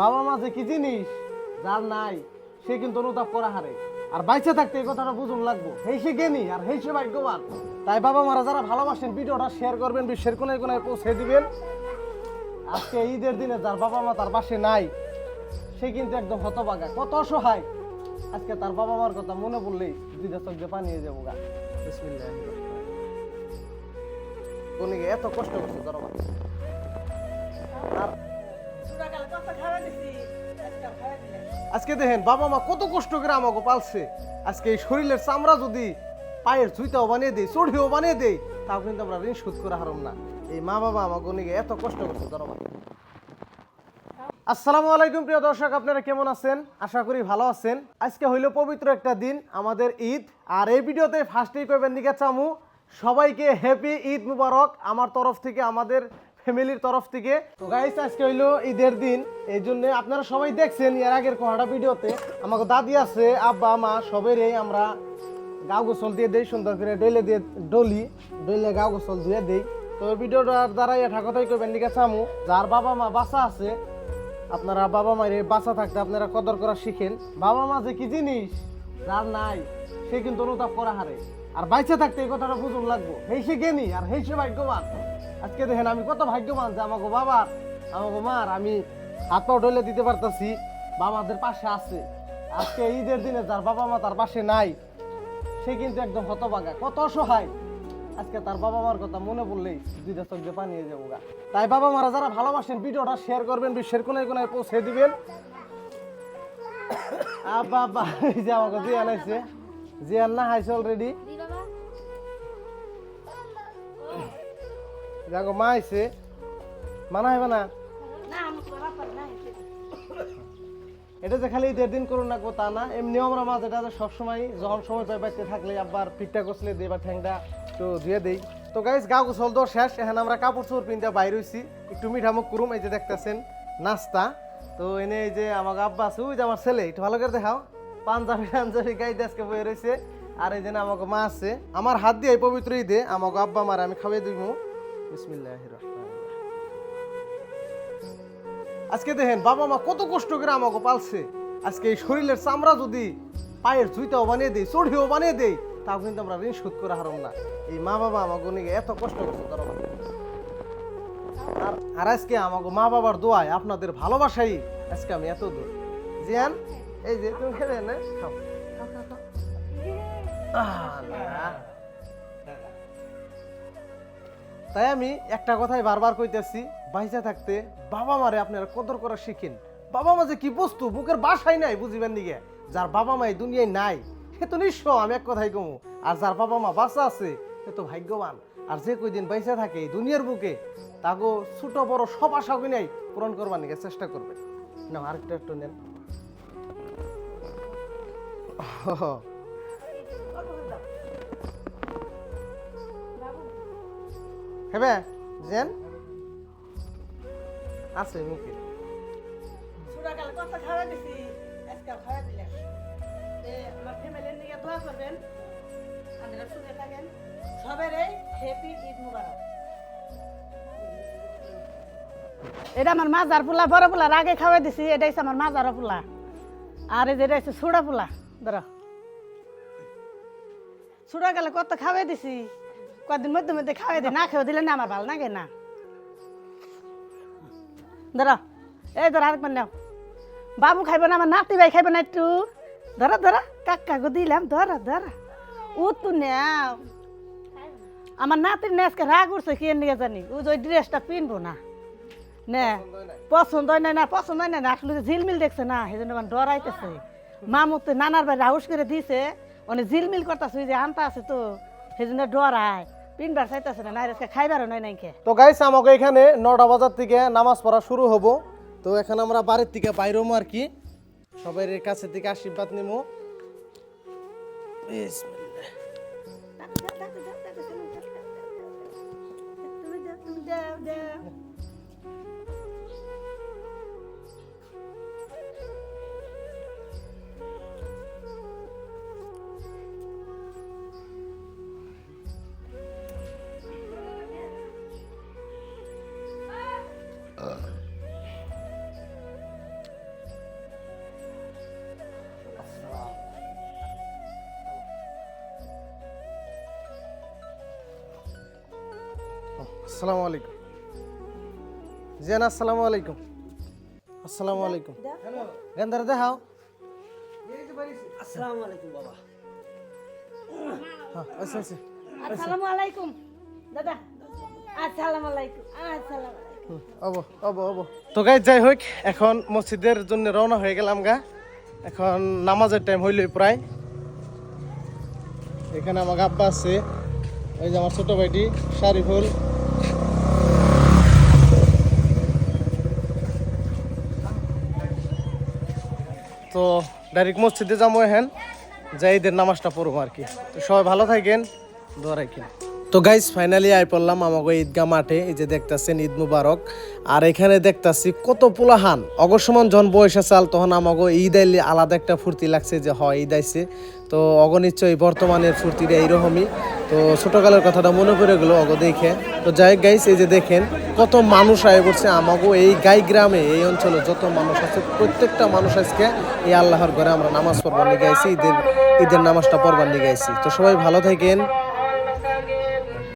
বাবা মা যে কি জিনিস? যার নাই সে কিন্তু অনুতাপ করা হারে। আর বাইচে থাকতে এই কথাটা বুঝুন লাগবো। হেই সে জ্ঞানী আর হেই সে ভাগ্যবান। তাই বাবা মারা যারা ভালোবাসেন ভিডিওটা শেয়ার করবেন বিশ্বের কোনায় কোনায় পৌঁছে দিবেন। আজকে ঈদের দিনে যার বাবা মা তার পাশে নাই সে কিন্তু একদম হতবাগা কত অসহায়। আজকে তার বাবা মার কথা মনে পড়লেই দুইটা চোখ দিয়ে পানিয়ে যাব গা। এত কষ্ট করছে তোর। আর আজকে দেখেন, বাবা মা কত কষ্ট করে আমাকে পালছে। আজকে এই শরীরের চামড়া যদি পায়ের জুইটাও বানিয়ে দেয় চড়িও বানিয়ে দেয় তাও কিন্তু আমরা ঋণ শোধ করে হারম না। এই মা বাবা আমাকে নিয়ে এত কষ্ট করছে, ধরো আসসালামু আলাইকুম, প্রিয় দর্শক, আপনারা কেমন আছেন? আশা করি ভালো আছেন। আজকে হইল পবিত্র একটা দিন, আমাদের ঈদ। আর এই ভিডিওতে ফার্স্টেই কইবেন, নিকা চামু, সবাইকে হ্যাপি ঈদ মুবারক। আমার তরফ থেকে আমাদের ফ্যামিলির তরফ থেকে। তো গাইস আজকে হইল ঈদের দিন, এই জন্য আপনারা সবাই দেখছেন এর আগের কোহাটা ভিডিওতে। আমাকে দাদি আছে, আব্বা, মা, সবেরই আমরা গাও গোসল দিয়ে দেই, সুন্দর করে ডলে দিয়ে ডলি, ডইলে গাও গোসল দিয়ে দেই। তো এই ভিডিওটার দ্বারা এটা কথাই কইবেন নিকা চামু যার বাবা মা বাসা আছে, আপনারা বাবা মায়ের বাসা থাকতে আপনারা কদর করা শিখেন। বাবা মা যে কি জিনিস, যার নাই, সে কিন্তু অনুতাপ করা হারে। আর বাইচে থাকতে এই কথাটা বুঝুন লাগবো। হেই সে জ্ঞানী, আর হেই সে ভাগ্যবান। আজকে দেখেন আমি কত ভাগ্যবান যে আমাকে বাবার আমাকে মার আমি হাত পাও ডলে দিতে পারতাছি, বাবাদের পাশে আছে। আজকে ঈদের দিনে যার বাবা মা তার পাশে নাই, সে কিন্তু একদম হতবাগা কত অসহায়। আজকে তার বাবা মার কথা মনে পড়লেই দুইটা চোখ দিয়ে পানিয়ে যাব গা। তাই বাবা মারা যারা ভালোবাসেন, ভিডিওটা শেয়ার করবেন, বিশ্বের কোনায় কোনায় পৌঁছে দিবেন। আব্বা আব্বা, এই যে আমাকে জিয়ান আইছে। জিয়ান না, হাইছে অলরেডি দেখো মা আইছে। মানা হবে না এটা যে খালি দেড় দিন করুন না তা না। এমনিও আমরা মাছ এটা সবসময় যখন সময় পাই পাইতে থাকলে আবার পিঠটা কষলে দিই বা ঠ্যাংটা তো ধুয়ে দেই। তো গাইজ গা গোসল তো শেষ। এখন আমরা কাপড় চোপড় পিনতে বাইর হইছি। একটু মিঠামুখ করুম এই যে দেখতেছেন নাস্তা। তো এনে এই যে আমার আব্বা আছে ওই যে আমার ছেলে একটু ভালো করে দেখাও। পাঞ্জাবি পাঞ্জাবি গাইতে আজকে বয়ে রয়েছে আর এই যে না আমাকে মা আছে। আমার হাত দিয়ে এই পবিত্র ঈদে আমাকে আব্বা মার আমি খাওয়াই দিব আজকে দেখেন, বাবা মা কত কষ্ট করে আমাকে পালছে। আজকে এই শরীরের চামড়া যদি পায়ের জুইটাও বানিয়ে দেয় চড়িও বানিয়ে দেয় তাও কিন্তু আমরা ঋণ শোধ করে হারম না। এই মা বাবা আমাকে নিয়ে এত কষ্ট করছে তারা আর আর আজকে আমাকে মা বাবার দোয়ায় আপনাদের ভালোবাসাই আজকে আমি এত দূর। জিয়ান, এই যে তুমি খেলে না? খাও। তাই আমি একটা কথাই বারবার কইতেছি বাইসা থাকতে বাবা মারে আপনারা কদর করা শিখেন। বাবা মা যে কি বস্তু, বুকের বাসাই নাই, বুঝিবেন নিগে যার বাবা মা এই দুনিয়ায় নাই, সে তো নিঃস্ব, আমি এক কথাই কমু। আর যার বাবা মা বাসা আছে, সে তো ভাগ্যবান। আর যে কয়দিন বাইসা থাকে এই দুনিয়ার বুকে, তাগো ছোট বড় সব আশা নাই, পূরণ করবার নিগে চেষ্টা করবে। না আরেকটা একটু নেন। হেবে জেন? আছে মুখে। ছোটকালে কত খাওয়া দিছি আজকে খাওয়া দিলেন এ, আমার ফ্যামিলির নিয়ে দোয়া করবেন। আপনারা সুখে থাকেন। সবের হ্যাপি ঈদ মুবারক। এটা আমার মাজার পোলা বড় পোলার আগে খাওয়াই দিছি এটা হচ্ছে আমার মাজার পোলা। আর এটা হচ্ছে ছোড়া পোলা ধরো। ছোড়া গেলে কত খাওয়াই দিছি। কদিন মধ্যে মধ্যে খাওয়াই দিই না খেয়ে দিলে না আমার ভালো লাগে না। ধরো, এই ধরো আরেকবার নাও। বাবু খাইব না, আমার নাতি ভাই খাইব না একটু। ধরো ধরো, কাকাকে দিলাম, ধরো ধরো। ও তো নাও। আমার নাতির না রাগ উঠছে, কি নিয়ে জানি? ও যে ড্রেসটা পিনবো না। নে, পছন্দ হয় না না, পছন্দ হয় না না, আসলে ঝিলমিল দেখছে না, সেই জন্য আমার ডরাইতেছে মামুক তো নানার ভাই রাহুস করে দিছে, অনেক ঝিলমিল করতেছে যে আনতা আছে তো, সেই জন্য ডরায় পিনবার চাইতেছে না আজকে খাইবারও নয় নাই খে তো গাইস আমাকে এখানে নটা বাজার থেকে নামাজ পড়া শুরু হব তো এখানে আমরা বাড়ির থেকে বাইরমো আর কি সবাই কাছে থেকে আশীর্বাদ নিমো বিসমিল্লাহ আসসালামু আলাইকুম। জেন আসসালামু আলাইকুম। আসসালামু আলাইকুম। গেন্দার দেখাও। আসসালামু আলাইকুম বাবা। হ্যাঁ আচ্ছা আচ্ছা আসসালামু আলাইকুম। দাদা আসসালামু আলাইকুম আসসালামু তো গাই যাই হোক এখন মসজিদের জন্য রওনা হয়ে গেলাম গা। এখন নামাজের টাইম হইল প্রায়। এখানে আমার আব্বা আছে এই যে আমার ছোট ভাইটি শারিফুল। তো ডাইরেক্ট মসজিদে যাব এখন। যাই ঈদের নামাজটা পড়ব আর কি। তো সবাই ভালো থাকেন দোয়ারাই রাখেন। তো গাইজ ফাইনালি আই পড়লাম আমাকে ঈদগাহ মাঠে, এই যে দেখতাছেন ঈদ মুবারক। আর এখানে দেখতাছি কত পোলাহান অগসমান যখন বয়সে চাল তখন আমাকে ঈদ আইলে আলাদা একটা ফুর্তি লাগছে যে হয়, ঈদ আইছে। তো অগনিশ্চয় বর্তমানের ফুর্তিটা এইরকমই। তো ছোটকালের কথাটা মনে পড়ে গেলো অগ দেখে। তো যাই গাইস এই যে দেখেন, কত মানুষ আয় পড়ছে আমাকে এই গাই গ্রামে, এই অঞ্চলে যত মানুষ আছে, প্রত্যেকটা মানুষ আজকে এই আল্লাহর ঘরে আমরা নামাজ পড়বার লিগে আইছি, ঈদের ঈদের নামাজটা পড়বার লিগে আইছি। তো সবাই ভালো থাকেন।